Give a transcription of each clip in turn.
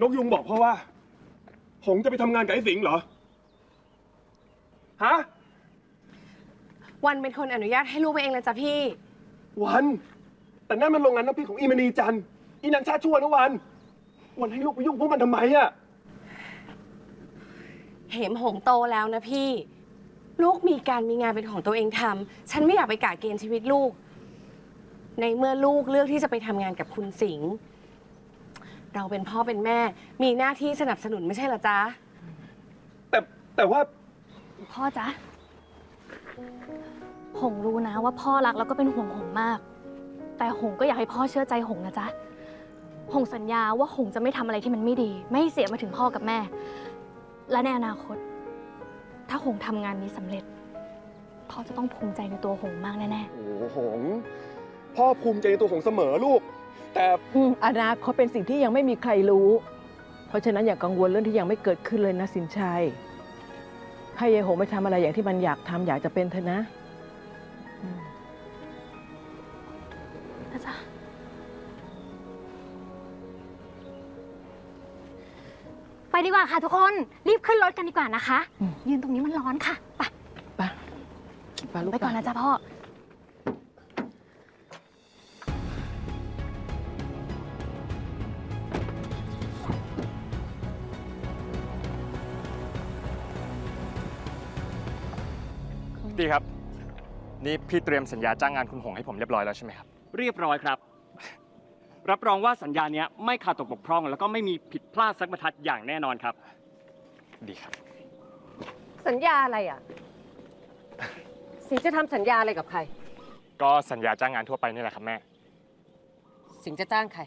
นกยุงบอกพ่อว่าหงจะไปทำงานกับไอ้สิงห์เหรอ ฮะ วันเป็นคนอนุญาตให้ลูกไปเองเลยจ้ะพี่ วัน แต่นั่นมันโรงงานน้ำพริกของอีมณีจันทร์อีนางชาติชั่วนะวัน วันให้ลูกไปยุ่งพวกมันทำไมอะเหมหงโตแล้วนะพี่ ลูกมีการมีงานเป็นของตัวเองทำฉันไม่อยากไปกะเกณฑ์ชีวิตลูก ในเมื่อลูกเลือกที่จะไปทำงานกับคุณสิงห์ เราเป็นพ่อเป็นแม่ มีหน้าที่สนับสนุนไม่ใช่เหรอจ๊ะ แต่แต่ว่าพ่อจ๊ะหงรู้นะว่าพ่อรักแล้วก็เป็นห่วงหงมาก แต่หงก็อยากให้พ่อเชื่อใจหงนะจ๊ะ หงสัญญาว่าหงจะไม่ทำอะไรที่มันไม่ดี ไม่ให้เสียมาถึงพ่อกับแม่ และในอนาคต ถ้าหงทำงานนี้สำเร็จ พ่อจะต้องภูมิใจในตัวหงมากแน่โอ้โหหง พ่อภูมิใจในตัวหงเสมอลูก แต่อืมอนาคตเป็นสิ่งที่ยังไม่มีใครรู้ เพราะฉะนั้นอย่ากกังวลเรื่องที่ยังไม่เกิดขึ้นเลยนะสินชัย ให้ยายหงไปทำอะไรอย่างที่มันอยากทำอยากจะเป็นเถอะนะอืมๆนะจ๊ะไปดีกว่าค่ะทุกคน รีบขึ้นรถกันดีกว่านะคะยืนตรงนี้มันร้อนค่ะ ไป ไปไปลูกไปก่อนนะจ๊ะพ่อ ดีครับ นี่พี่เตรียมสัญญาจ้างงานคุณหงให้ผมเรียบร้อยแล้วใช่ไหมครับ เรียบร้อยครับ รับรองว่าสัญญาเนี้ยไม่ขาดตกบกพร่อง แล้วก็ไม่มีผิดพลาดสักบรรทัดอย่างแน่นอนครับ ดีครับ สัญญาอะไรอะ สิงห์จะทำสัญญาอะไรกับใคร ก็สัญญาจ้างงานทั่วไปนี่แหละครับแม่ สิงห์จะจ้างใคร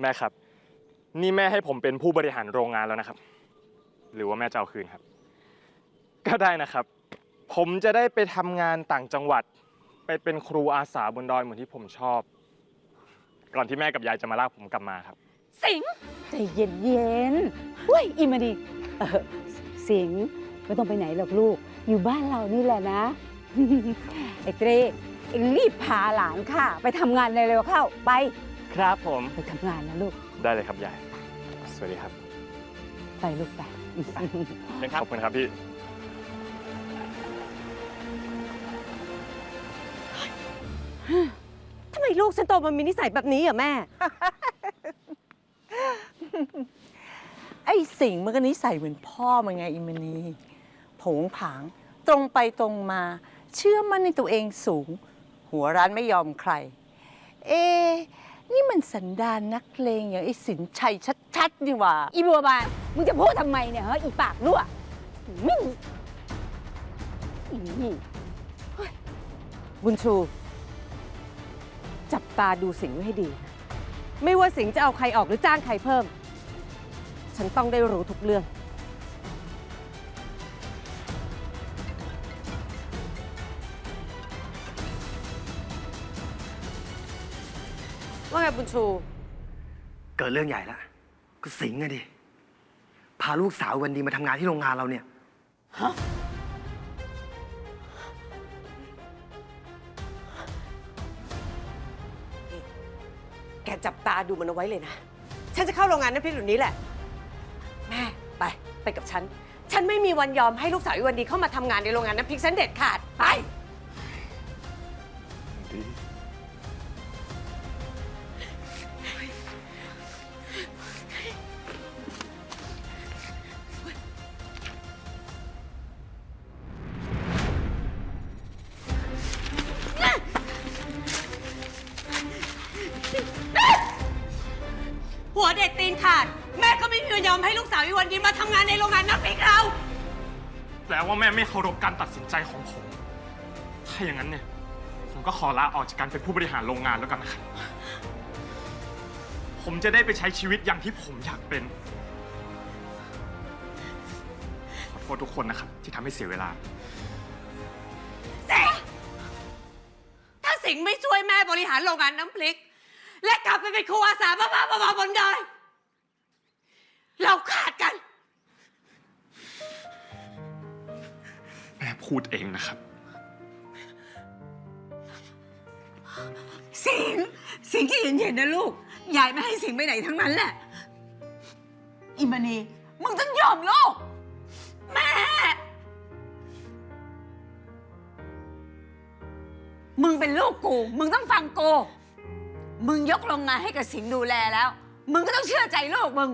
แม่ครับ นี่แม่ให้ผมเป็นผู้บริหารโรงงานแล้วนะครับ หรือว่าแม่จะเอาคืนครับ ก็ได้นะครับ ผมจะได้ไปทำงานต่างจังหวัด ไปเป็นครูอาสาบนดอยเหมือนที่ผมชอบ ก่อนที่แม่กับยายจะมาลากผมกลับมาครับ สิงห์ใจเย็นเย็นๆอุ้ยอิมาดีเออสิงห์ไม่ต้องไปไหนหรอกลูก อยู่บ้านเรานี่แหละนะ ไอ้เตรเอ็งรีบพาหลานค่ะ ไปทำงานเร็วๆเข้าไป ครับผมไปทำงานนะลูก ได้เลยครับยาย สวัสดีครับไปลูกไป ขอบคุณครับพี่ ทำไมลูกฉันโตมันมีนิสัยแบบนี้อะแม่ ไอ้สิงห์มันก็นิสัยเหมือนพ่อมันไงอิมณีผงผาง ตรงไปตรงมา เชื่อมั่นในตัวเองสูง หัวร้านไม่ยอมใคร เอะนี่มันสันดานนักเลงอย่างไอ้สินชัยชัดๆนี่หว่า อีบัวบาน มึงจะพูดทำไมเนี่ยฮะอีปากรั่วมิ่งอีนี่บุญชู จับตาดูสิงห์ไว้ให้ดี ไม่ว่าสิงห์จะเอาใครออกหรือจ้างใครเพิ่ม ฉันต้องได้รู้ทุกเรื่อง ว่าไงบุญชู เกิดเรื่องใหญ่แล้วก็สิงห์ไงดิ พาลูกสาววันดีมาทำงานที่โรงงานเราเนี่ยแกจับตาดูมันเอาไว้เลยนะ ฉันจะเข้าโรงงานน้ำพริกหลุนี้แหละ แม่ไปไปกับฉัน ฉันไม่มีวันยอมให้ลูกสาวอีวันดีเข้ามาทำงานในโรงงานน้ำพริกฉันเด็ดขาดไป ขาด แม่ก็ไม่มีวันยอมให้ลูกสาวอีวันดีมาทำงานในโรงงานน้ำพริกเรา แปลว่าแม่ไม่เคารพการตัดสินใจของผม ถ้าอย่างนั้นเนี่ย ผมก็ขอลาออกจากการเป็นผู้บริหารโรงงานแล้วกันนะครับ ผมจะได้ไปใช้ชีวิตอย่างที่ผมอยากเป็น ขอโทษทุกคนนะครับ ที่ทำให้เสียเวลาถ้าสิงห์ไม่ช่วยแม่บริหารโรงงานน้ำพริก และกลับไปเป็นครูอาสาบ้าๆบอๆบนดอย เราขาดกัน แม่พูดเองนะครับ สิงห์สิงห์ที่เย็นๆนะลูก ยายไม่ให้สิงไปไหนทั้งนั้นแหละ อิมานีมึงต้องยอมลูก แม่ มึงเป็นลูกกู มึงต้องฟังกู มึงยกโรงงานให้กับสิงห์ดูแลแล้ว มึงก็ต้องเชื่อใจลูกมึง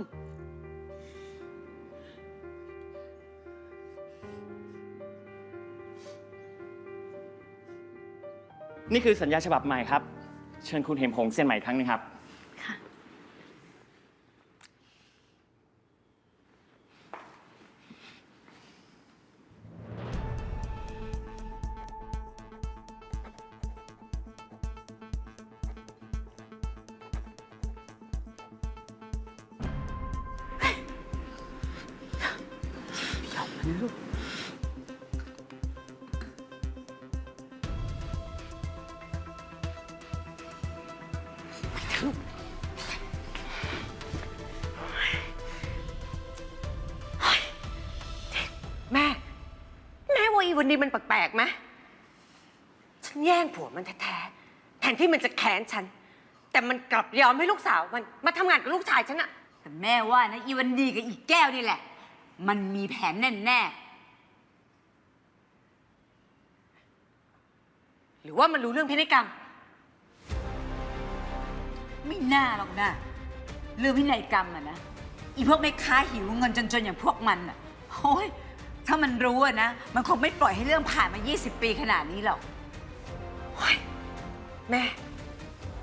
นี่คือสัญญาฉบับใหม่ครับ เชิญคุณเห็มหงเซ็นใหม่อีกครั้งหนึงครับ ค่ะแม่ ว่าอีวันนี้มันแปลกๆไหมฉันแย่งผัวมันแท้ๆแทนที่มันจะแค้นฉัน แต่มันกลับยอมให้ลูกสาวมันมาทำงานกับลูกชายฉันอะแต่แม่ว่านะอีวันดีกับอีแก้วนี่แหละ มันมีแผนแน่หรือว่ามันรู้เรื่องพินัยกรรม ๆไม่น่าหรอกนะเรื่องพินัยกรรมอะนะอีพวกแม่ค้าหิวเงินจนๆอย่างพวกมันอะโอ้ย ถ้ามันรู้อะนะ มันคงไม่ปล่อยให้เรื่องผ่านมา 20 ปีขนาดนี้หรอก แม่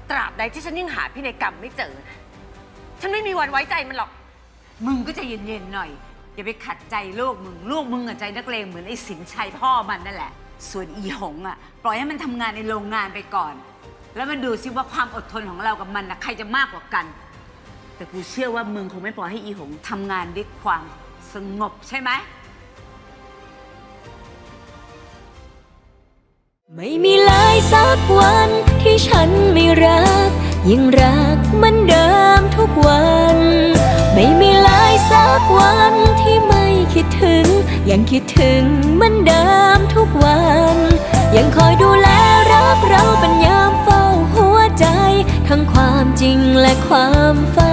ตราบใดที่ฉันยังหาพินัยกรรมไม่เจอนะฉันไม่มีวันไว้ใจมันหรอก มึงก็ใจะเย็นๆหน่อย อย่าไปขัดใจลูกมึง ลูกมึงอะใจนักเลงเหมือนไอ้สินชัยพ่อมันนั่นแหละ ส่วนอีหงอะปล่อยให้มันทำงานในโรงงานไปก่อน แล้วมันดูซิว่าความอดทนของเรากับมันนะใครจะมากกว่ากัน แต่กูเชื่อว่ามึงคงไม่ปล่อยให้อีหงทำงานด้วยความสงบใช่ไหม ไม่มีเลยสักวันที่ฉันไม่รักยังรักเหมันเดิมทุกวัน ไม่มีเลยสักวันที่ไม่คิดถึง ยังคิดถึงเหมันเดิมทุกวัน ยังคอยดูแลรักเราเป็นยามเฝ้าหัวใจ ทั้งความจริงและความฝัน